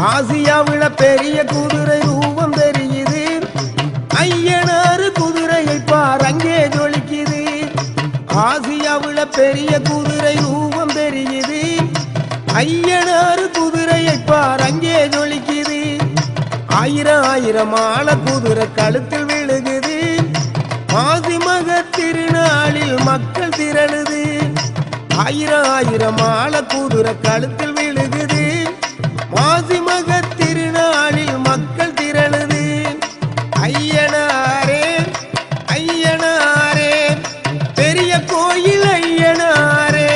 ஆசியாவில பெரிய குதிரை ரூபம் தெரியுது. ஐயனாறு குதிரையை பார் அங்கே ஜொலிக்குது. ஆசியாவில பெரிய குதிரை ரூபம் தெரியுது. ஐயனாறு குதிரையை பார் அங்கே ஜொலிக்குது. ஆயிரம் ஆயிரம் ஆள குதிரை கழுத்தில் விழுகுது. ஆசிமக திருநாளில் மக்கள் திரளுது. ஆயிரம் ஆயிரம் ஆள குதிரை கழுத்தில் ஐயனாரே பெரிய கோயில் ஐயனாரே.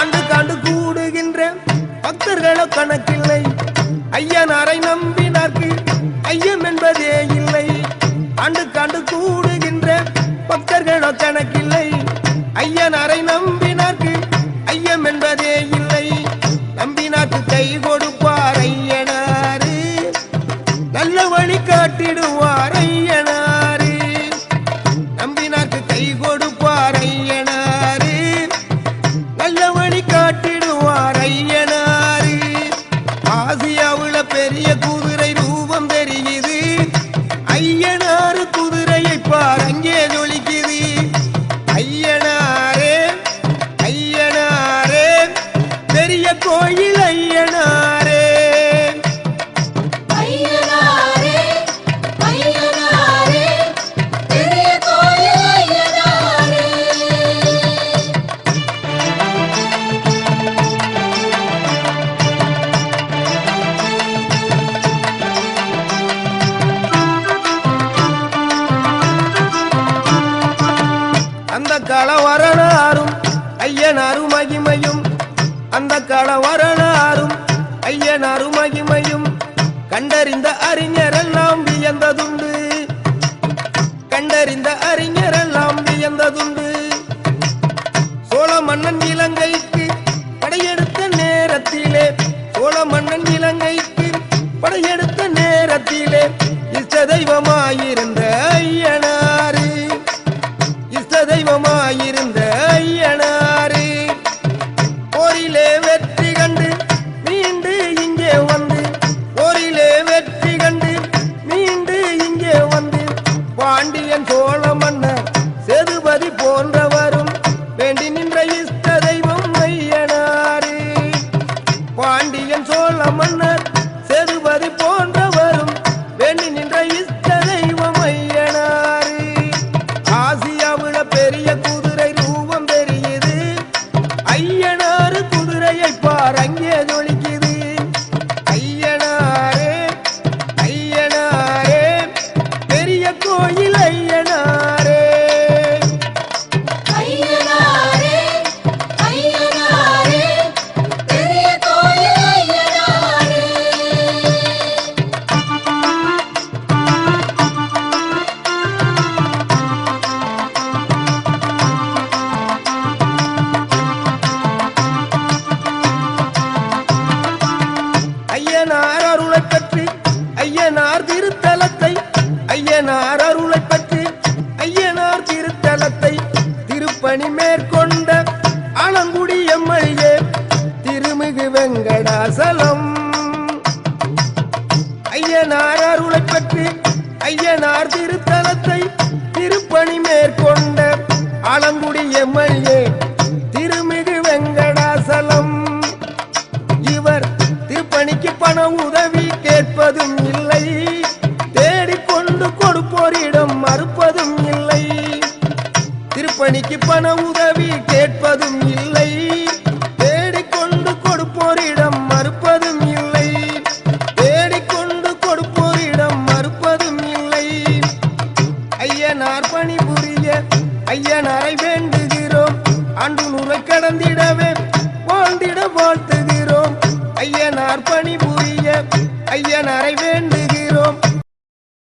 ஆண்டு காண்டு கூடுகின்ற பக்தர்களோ கணக்கில்லை. ஐயனாரை நம்பினார்க்கு ஐயம் என்பதே இல்லை. ஆண்டு காண்டு கூடுகின்ற பக்தர்களோ கணக்கில் அந்த கள வரலாறும் ஐயனாரும் மகிமையும் அந்த கள வரலாறும் ஐயனாரும் மகிமையும் கண்டறிந்த அறிஞரெல்லாம் வியந்ததுண்டு. கண்டறிந்த அறிஞரெல்லாம் வியந்ததுண்டு. சோழ மன்னன் இலங்கைக்கு படையெடுத்த நேரத்திலே சோழ மன்னன் இலங்கை பாண்டியன் சோழ மன்னர் செருவதி போன்றவரும் வேண்டி நின்ற இஷ்ட தெய்வம் ஐயனாரு. ஆசியாவுல பெரிய பணி மேற்கொண்ட ஆலங்குடி எம்எல்ஏ திருமிகு வெங்கடாசலம். ஐயனார் அருளை பற்றி ஐயனார் பணிக்கு பண உதவி கேட்பதும் இல்லை. தேடிக்கொண்டு கொடுப்போரிடம் மறுப்பதும் இல்லை. தேடிக்கொண்டு கொடுப்போரிடம் மறுப்பதும் இல்லை. ஐயனார் பணி புரிய ஐயனாரை வேண்டுகிறோம். அன்று நுரை கடந்திடவே வாழ்ந்திட வாழ்த்துகிறோம். ஐயனார் பணி புரிய ஐயனாரை வேண்டுகிறோம்.